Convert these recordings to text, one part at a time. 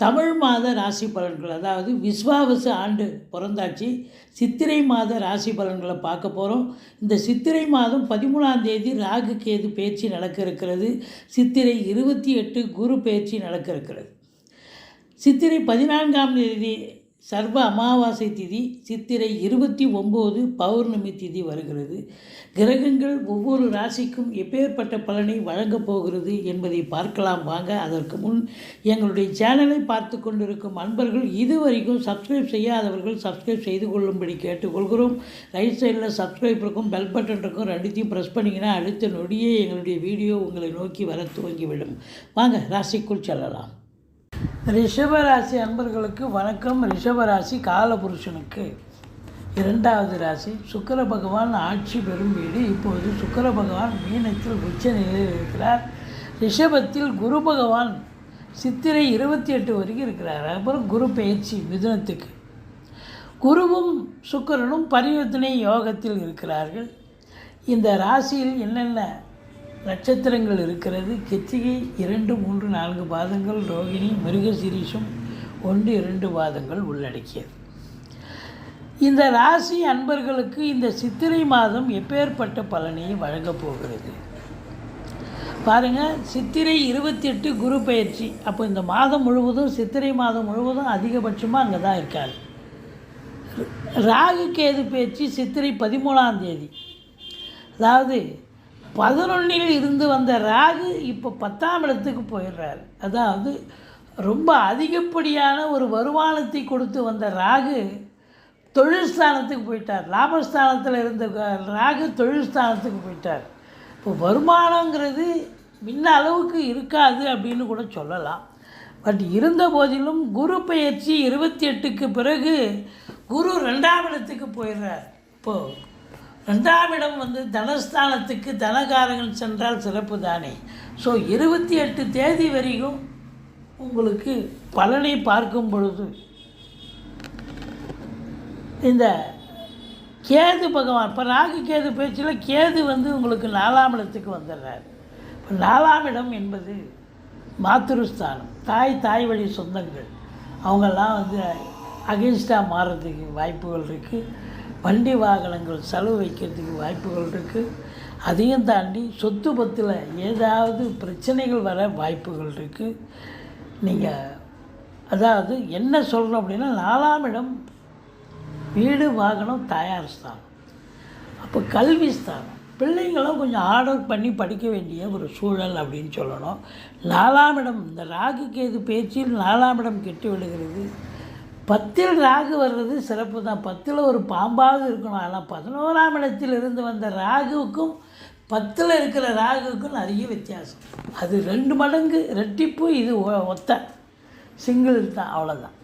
தமிழ் மாத ராசி பலன்கள் அதாவது விஸ்வாவசு ஆண்டு பிறந்தாச்சு. சித்திரை மாத ராசி பலன்களை பார்க்க போகிறோம் இந்த சித்திரை மாதம் பதிமூணாம் தேதி ராகு கேது பேச்சு நடக்க இருக்கிறது சித்திரை இருபத்தி எட்டு குரு பேச்சு நடக்க இருக்கிறது சித்திரை பதினான்காம் தேதி சர்வ அமாவாசை திதி சித்திரை இருபத்தி ஒம்பது பௌர்ணமி திதி வருகிறது. கிரகங்கள் ஒவ்வொரு ராசிக்கும் எப்பேற்பட்ட பலனை வழங்கப் போகிறது என்பதை பார்க்கலாம் வாங்க. அதற்கு முன் எங்களுடைய சேனலை பார்த்து கொண்டிருக்கும் அன்பர்கள் இதுவரைக்கும் சப்ஸ்கிரைப் செய்யாதவர்கள் சப்ஸ்கிரைப் செய்து கொள்ளும்படி கேட்டுக்கொள்கிறோம். ரைட் சைடில் சப்ஸ்கிரைப் இருக்கும் பெல் பட்டன் இருக்கும் ரெண்டுத்தையும் ப்ரெஸ் பண்ணிங்கன்னா அடுத்த நொடியே எங்களுடைய வீடியோ உங்களை நோக்கி வர துவங்கிவிடும். வாங்க ராசிக்குள் செல்லலாம். ரிஷபராசி அன்பர்களுக்கு வணக்கம். ரிஷபராசி காலபுருஷனுக்கு இரண்டாவது ராசி. சுக்கர பகவான் ஆட்சி பெறும் வீடு. இப்போது சுக்கர பகவான் மீனத்தில் உச்ச நிலையில் இருக்கிறார். ரிஷபத்தில் குரு பகவான் சித்திரை இருபத்தி எட்டு வரைக்கும் இருக்கிறார். அப்புறம் குரு பயிற்சி மிதுனத்துக்கு. குருவும் சுக்கிரனும் பரிவர்த்தனை யோகத்தில் இருக்கிறார்கள். இந்த ராசியில் என்னென்ன நட்சத்திரங்கள் இருக்கிறது. கெச்சிகை இரண்டு மூன்று நான்கு பாதங்கள் ரோகிணி மிருகசிரீஷம் ஒன்று இரண்டு பாதங்கள் உள்ளடக்கியது. இந்த ராசி அன்பர்களுக்கு இந்த சித்திரை மாதம் எப்பேற்பட்ட பலனையும் வழங்கப் போகிறது? பாருங்கள் சித்திரை இருபத்தி எட்டு குரு பயிற்சி. அப்போ இந்த மாதம் முழுவதும் சித்திரை மாதம் முழுவதும் அதிகபட்சமாக அங்கே தான் இருக்கார். ராகு கேது பயிற்சி சித்திரை பதிமூணாம் தேதி. அதாவது பதினொன்னில் இருந்து வந்த ராகு இப்போ பத்தாம் இடத்துக்கு போயிடுறாரு. அதாவது ரொம்ப அதிகப்படியான ஒரு வருமானத்தை கொடுத்து வந்த ராகு தொழில் ஸ்தானத்துக்கு போயிட்டார். லாபஸ்தானத்தில் இருந்த ராகு தொழில் ஸ்தானத்துக்கு போயிட்டார். இப்போ வருமானங்கிறது முன்ன அளவுக்கு இருக்காது அப்படின்னு கூட சொல்லலாம். பட் இருந்த போதிலும் குரு பயிற்சி இருபத்தி எட்டுக்கு பிறகு குரு ரெண்டாம் இடத்துக்கு போயிடுறார். இப்போது ரெண்டாம் இடம் வந்து தனஸ்தானத்துக்கு தனகாரங்கள் சென்றால் சிறப்பு தானே. ஸோ இருபத்தி எட்டு தேதி வரைக்கும் உங்களுக்கு பலனை பார்க்கும் பொழுது இந்த கேது பகவான் இப்போ ராகு கேது பேச்சில் கேது வந்து உங்களுக்கு நாலாம் இடத்துக்கு வந்துடுறாரு. இப்போ நாலாம் இடம் என்பது மாத்திருஸ்தானம் தாய் தாய் வழி சொந்தங்கள். அவங்கெல்லாம் வந்து அகெயின்ஸ்டாக மாறுறதுக்கு வாய்ப்புகள் இருக்குது வண்டி வாகனங்கள் செலவு வைக்கிறதுக்கு வாய்ப்புகள் இருக்குது அதையும் தாண்டி சொத்து பத்தில் ஏதாவது பிரச்சனைகள் வர வாய்ப்புகள் இருக்குது நீங்கள் அதாவது என்ன சொல்கிறோம் அப்படின்னா நாலாம் இடம் வீடு வாகனம் தயார் ஸ்தானம். அப்போ கல்வி ஸ்தானம். பிள்ளைங்களும் கொஞ்சம் ஆர்டர் பண்ணி படிக்க வேண்டிய ஒரு சூழல் அப்படின்னு சொல்லணும். நாலாம் இடம் இந்த ராகு கேது பேச்சில் நாலாம் இடம் கெட்டு விடுகிறது பத்தில் ராகு வர்றது சிறப்பு தான். பத்தில் ஒரு பாம்பாவது இருக்கணும். ஆனால் பதினோராம் இடத்தில் இருந்து வந்த ராகுவுக்கும் பத்தில் இருக்கிற ராகுவுக்கும் நிறைய வித்தியாசம். அது ரெண்டு மடங்கு ரெட்டிப்பு இது ஒ- ஒத்த. சிங்கிள் தான் அவ்வளோதான்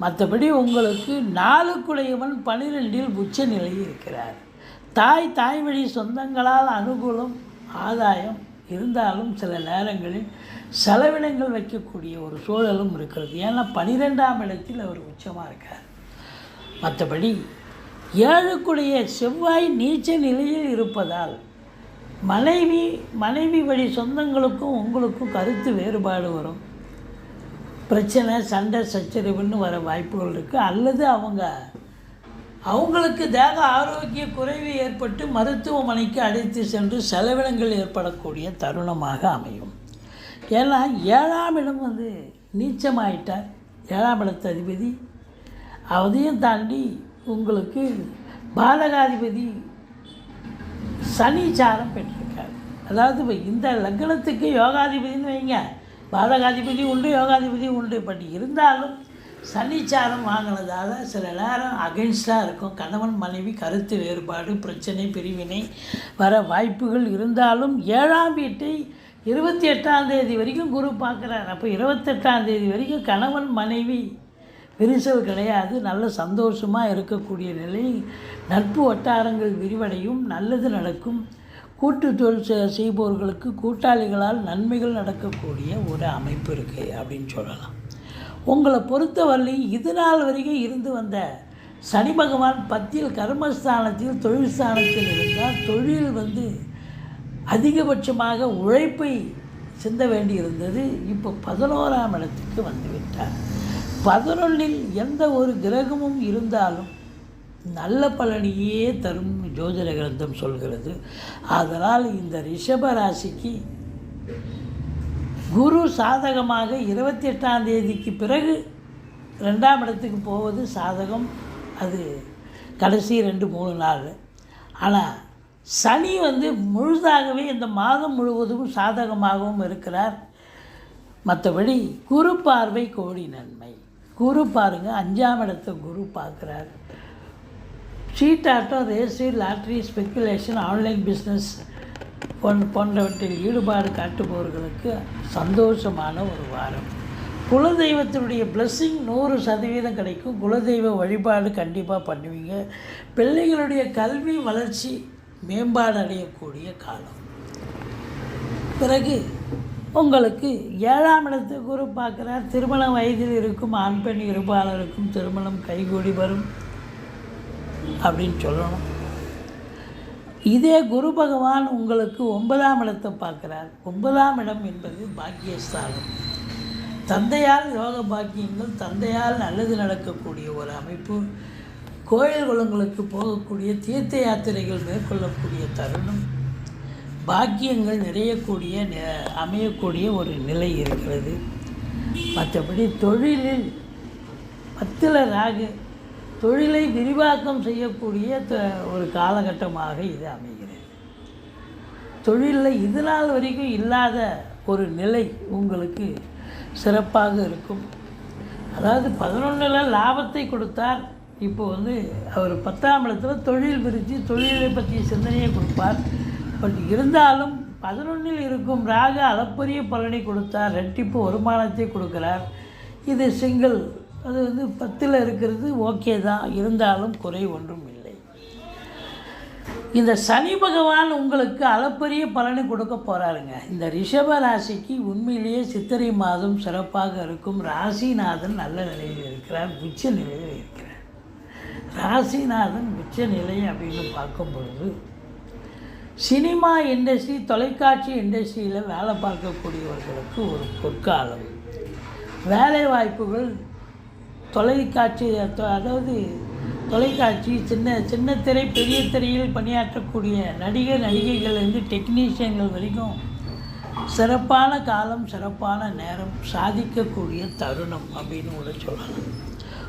மற்றபடி உங்களுக்கு நாலுக்குடையவன் பனிரெண்டில் உச்ச நிலையில் இருக்கிறார். தாய் தாய் வழி சொந்தங்களால் அனுகூலம் ஆதாயம் இருந்தாலும் சில நேரங்களில் செலவினங்கள் வைக்கக்கூடிய ஒரு சூழலும் இருக்கிறது. ஏன்னா பனிரெண்டாம் இடத்தில் அவர் உச்சமாக இருக்கார். மற்றபடி ஏழுக்குடைய செவ்வாய் நீச்ச நிலையில் இருப்பதால் மனைவி மனைவி வழி சொந்தங்களுக்கும் உங்களுக்கும் கருத்து வேறுபாடு வரும். பிரச்சனை சண்டை சச்சரவுன்னு வர வாய்ப்புகள் இருக்குது அல்லது அவங்க அவங்களுக்கு தேக ஆரோக்கிய குறைவு ஏற்பட்டு மருத்துவமனைக்கு அழைத்து சென்று செலவினங்கள் ஏற்படக்கூடிய தருணமாக அமையும். ஏன்னா ஏழாம் இடம் வந்து நீச்சமாயிட்டார். ஏழாம் இடத்து அதிபதி. அதையும் தாண்டி உங்களுக்கு பாதகாதிபதி சனிச்சாரம் பெற்றிருக்கார். அதாவது இப்போ இந்த லக்னத்துக்கு யோகாதிபதின்னு வைங்க. பாலகாதிபதி உண்டு யோகாதிபதி உண்டு. பட் இருந்தாலும் சனிச்சாரம் வாங்கினதால் சில நேரம் அகென்ஸ்டாக இருக்கும். கணவன் மனைவி கருத்து வேறுபாடு பிரச்சனை பிரிவினை வர வாய்ப்புகள் இருந்தாலும் ஏழாம் வீட்டை இருபத்தி எட்டாம் தேதி வரைக்கும் குரு பார்க்குறார். அப்போ இருபத்தெட்டாம் தேதி வரைக்கும் கணவன் மனைவி விரிசல் கிடையாது. நல்ல சந்தோஷமாக இருக்கக்கூடிய நிலை. நட்பு வட்டாரங்கள் விரிவடையும். நல்லது நடக்கும். கூட்டு தொழில் செ- செய்பவர்களுக்கு கூட்டாளிகளால் நன்மைகள் நடக்கக்கூடிய ஒரு அமைப்பு இருக்குது அப்படின்னு சொல்லலாம். உங்களை பொறுத்தவரை இது நாள் வரைக்கும் இருந்து வந்த சனி பகவான் பத்தில் கர்மஸ்தானத்தில் தொழில் ஸ்தானத்தில் இருந்தால் தொழில் வந்து அதிகபட்சமாக உழைப்பை சிந்த வேண்டியிருந்தது. இப்போ பதினோராம் இடத்துக்கு வந்துவிட்டார் பதினொன்றில் எந்த ஒரு கிரகமும் இருந்தாலும் நல்ல பலனையே தரும் ஜோதிட கிரந்தம் சொல்கிறது. அதனால் இந்த ரிஷப ராசிக்கு குரு சாதகமாக இருபத்தி எட்டாம் தேதிக்கு பிறகு ரெண்டாம் இடத்துக்கு போவது சாதகம். அது கடைசி ரெண்டு மூணு நாள். ஆனால் சனி வந்து முழுதாகவே இந்த மாதம் முழுவதும் சாதகமாகவும் இருக்கிறார். மற்றபடி குரு பார்வை கோடி நன்மை. குரு பாருங்க அஞ்சாம் இடத்தை குரு பார்க்குறார். சீட்டாட்டம் race lottery speculation online business phone போன்றவற்றில் ஈடுபாடு காட்டுபவர்களுக்கு சந்தோஷமான ஒரு வாரம். குலதெய்வத்தினுடைய பிளஸ்ஸிங் நூறு சதவீதம் கிடைக்கும். குலதெய்வ வழிபாடு கண்டிப்பாக பண்ணுவீங்க. பிள்ளைகளுடைய கல்வி வளர்ச்சி மேம்பாடு அடையக்கூடிய காலம். பிறகு உங்களுக்கு ஏழாம் இடத்து குரு பார்க்குறார். திருமண வயதில் இருக்கும் ஆண் பெண் இருபாலருக்கும் திருமணம் கைகூடி வரும் அப்படின்னு சொல்லணும். இதே குரு பகவான் உங்களுக்கு ஒன்பதாம் இடத்தை பார்க்குறார். ஒன்பதாம் இடம் என்பது பாக்கியஸ்தானம். தந்தையால் யோக பாக்கியங்கள் தந்தையால் நல்லது நடக்கக்கூடிய ஒரு அமைப்பு. கோயில் குளங்களுக்கு போகக்கூடிய தீர்த்த யாத்திரைகள் மேற்கொள்ளக்கூடிய தருணம். பாக்கியங்கள் நிறையக்கூடிய நெ- அமையக்கூடிய ஒரு நிலை இருக்கிறது. மற்றபடி தொழிலில் பத்தில் ராகு தொழிலை விரிவாக்கம் செய்யக்கூடிய த- ஒரு காலகட்டமாக இது அமைகிறது. தொழிலில் இது நாள் வரைக்கும் இல்லாத ஒரு நிலை உங்களுக்கு சிறப்பாக இருக்கும். அதாவது பதினொன்றில் லாபத்தை கொடுத்தார். இப்போ வந்து அவர் பத்தாம் இடத்துல தொழில் பிரித்து தொழிலை பற்றிய சிந்தனையை கொடுப்பார். பட் இருந்தாலும் பதினொன்றில் இருக்கும் ராக அளப்பரிய பலனை கொடுத்தார். ரெட்டிப்பு வருமானத்தை கொடுக்கிறார். இது சிங்கிள் அது வந்து பத்தில் இருக்கிறது ஓகே தான். இருந்தாலும் குறை ஒன்றும் இல்லை. இந்த சனி பகவான் உங்களுக்கு அளப்பரிய பலனை கொடுக்க போகிறாருங்க இந்த ரிஷப ராசிக்கு உண்மையிலேயே சித்திரை மாதம் சிறப்பாக இருக்கும். ராசிநாதன் நல்ல நிலையில் இருக்கிறார். உச்ச நிலையில் இருக்கிறார். ராசிநாதன் உச்ச நிலை அப்படின்னு பார்க்கும் பொழுது சினிமா இண்டஸ்ட்ரி தொலைக்காட்சி இண்டஸ்ட்ரியில் வேலை பார்க்கக்கூடியவர்களுக்கு ஒரு பொற்காலம். வேலை வாய்ப்புகள் தொலைக்காட்சி அதாவது தொலைக்காட்சி சின்ன சின்ன திரை பெரிய திரையில் பணியாற்றக்கூடிய நடிகர் நடிகைகள்லேருந்து டெக்னீஷியன்கள் வரைக்கும் சிறப்பான காலம் சிறப்பான நேரம் சாதிக்கக்கூடிய தருணம் அப்படின்னு கூட சொல்லலாம்.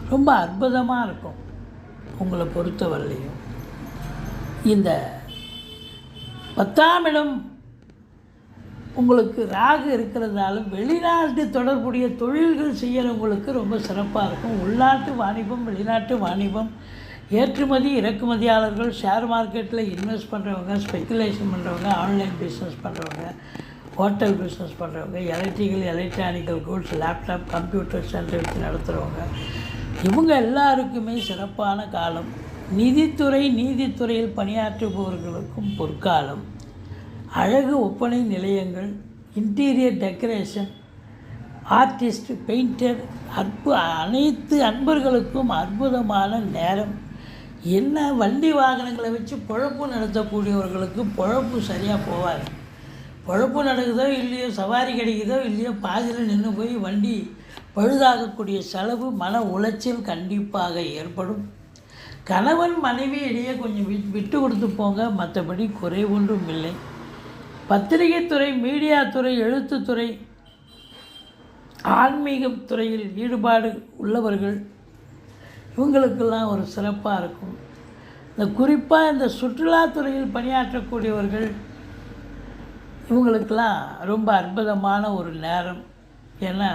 ரொம்ப அற்புதமாக இருக்கும் உங்களை பொறுத்தவரையிலையும் இந்த பத்தாம் இடம் உங்களுக்கு ராகு இருக்கிறதால வெளிநாட்டு தொடர்புடைய தொழில்கள் செய்கிறவங்களுக்கு ரொம்ப சிறப்பாக இருக்கும். உள்நாட்டு வாணிபம் வெளிநாட்டு வாணிபம் ஏற்றுமதி இறக்குமதியாளர்கள் ஷேர் மார்க்கெட்டில் இன்வெஸ்ட் பண்ணுறவங்க ஸ்பெக்குலேஷன் பண்ணுறவங்க ஆன்லைன் பிஸ்னஸ் பண்ணுறவங்க ஹோட்டல் பிஸ்னஸ் பண்ணுறவங்க electrical electronical goods laptop computer centre வச்சு நடத்துகிறவங்க இவங்க எல்லாருக்குமே சிறப்பான காலம். நிதித்துறை நீதித்துறையில் பணியாற்றுபவர்களுக்கும் பொற்காலம். அழகு ஒப்பனை நிலையங்கள் இன்டீரியர் டெக்கரேஷன் ஆர்டிஸ்ட் பெயிண்டர் அற்பு அனைத்து அன்பர்களுக்கும் அற்புதமான நேரம். என்ன வண்டி வாகனங்களை வச்சு பொழப்பு நடத்தக்கூடியவர்களுக்கு பொழப்பு சரியாக போவாது. பொழப்பு நடக்குதோ இல்லையோ சவாரி கிடைக்குதோ இல்லையோ பாதியில் நின்று போய் வண்டி பழுதாகக்கூடிய செலவு மன உளைச்சல் கண்டிப்பாக ஏற்படும். கணவன் மனைவி இடையே கொஞ்சம் விட் விட்டு கொடுத்து போங்க. மற்றபடி குறை ஒன்றும் இல்லை. பத்திரிகைத்துறை மீடியா துறை எழுத்துத்துறை ஆன்மீகம் துறையில் ஈடுபாடு உள்ளவர்கள் இவங்களுக்கெல்லாம் ஒரு சிறப்பாக இருக்கும். இந்த குறிப்பாக இந்த சுற்றுலாத்துறையில் பணியாற்றக்கூடியவர்கள் இவங்களுக்கெல்லாம் ரொம்ப அற்புதமான ஒரு நேரம். ஏன்னா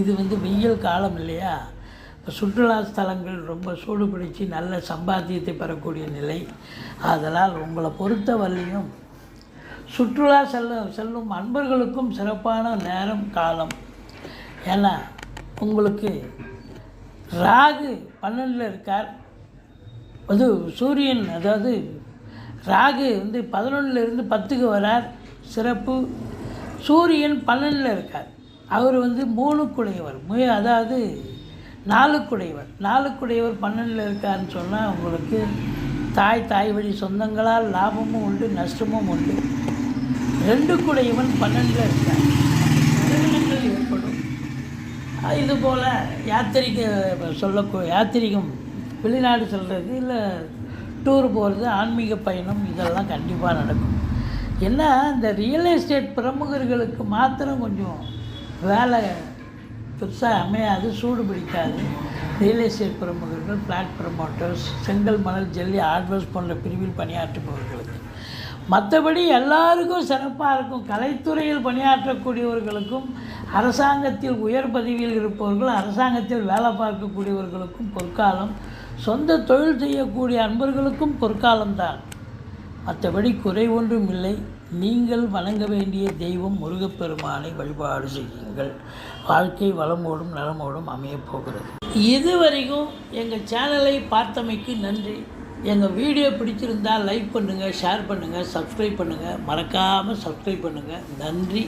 இது வந்து வெயில் காலம் இல்லையா? இப்போ சுற்றுலா ஸ்தலங்கள் ரொம்ப சூடு பிடிச்சி நல்ல சம்பாத்தியத்தை பெறக்கூடிய நிலை. அதனால் உங்களை பொறுத்த வரையும் சுற்றுலா செல்ல செல்லும் அன்பர்களுக்கும் சிறப்பான நேரம் காலம். ஏன்னா உங்களுக்கு ராகு பன்னெண்டில் இருக்கார். அது சூரியன் அதாவது ராகு வந்து பதினொன்றுலேருந்து பத்துக்கு வரார். சிறப்பு. சூரியன் பன்னெண்டில் இருக்கார். அவர் வந்து மூணுக்குடையவர். மு அதாவது நாலுக்குடையவர். நாலுக்குடையவர் பன்னெண்டில் இருக்காருன்னு சொன்னால் உங்களுக்கு தாய் தாய் வழி சொந்தங்களால் லாபமும் உண்டு நஷ்டமும் உண்டு. ரெண்டு இவன் பன்னெண்டில் இருக்கான் ஏற்படும். இது போல் சொல்ல யாத்திரிகம் வெளிநாடு செல்வது இல்லை டூர் போகிறது ஆன்மீக பயணம் இதெல்லாம் கண்டிப்பாக நடக்கும். என்ன இந்த ரியல் எஸ்டேட் பிரமுகர்களுக்கு மாத்திரம் கொஞ்சம் வேலை பெருசாக அமையாது சூடு பிடிக்காது. ரியல் எஸ்டேட் பிரமுகர்கள் ஃப்ளாட் ப்ரமோட்டர்ஸ் செங்கல் மணல் ஜெல்லி ஆட்வர்ஸ் போன்ற பிரிவில் பணியாற்றுபவர்களுக்கு. மற்றபடி எல்லாருக்கும் சிறப்பாக இருக்கும். கலைத்துறையில் பணியாற்றக்கூடியவர்களுக்கும் அரசாங்கத்தில் உயர் பதவியில் இருப்பவர்கள் அரசாங்கத்தில் வேலை பார்க்கக்கூடியவர்களுக்கும் பொற்காலம் சொந்த தொழில் செய்யக்கூடிய அன்பர்களுக்கும் பொற்காலம்தான். மற்றபடி குறை ஒன்றும் இல்லை. நீங்கள் வணங்க வேண்டிய தெய்வம் முருகப்பெருமானை வழிபாடு செய்யுங்கள். வாழ்க்கை வளமோடும் நலமோடும் அமையப் போகிறது. இதுவரைக்கும் எங்கள் சேனலை பார்த்தமைக்கு நன்றி. எங்கள் வீடியோ பிடிச்சிருந்தால் லைக் பண்ணுங்கள் ஷேர் பண்ணுங்கள் சப்ஸ்கிரைப் பண்ணுங்கள் மறக்காமல் சப்ஸ்கிரைப் பண்ணுங்கள் நன்றி.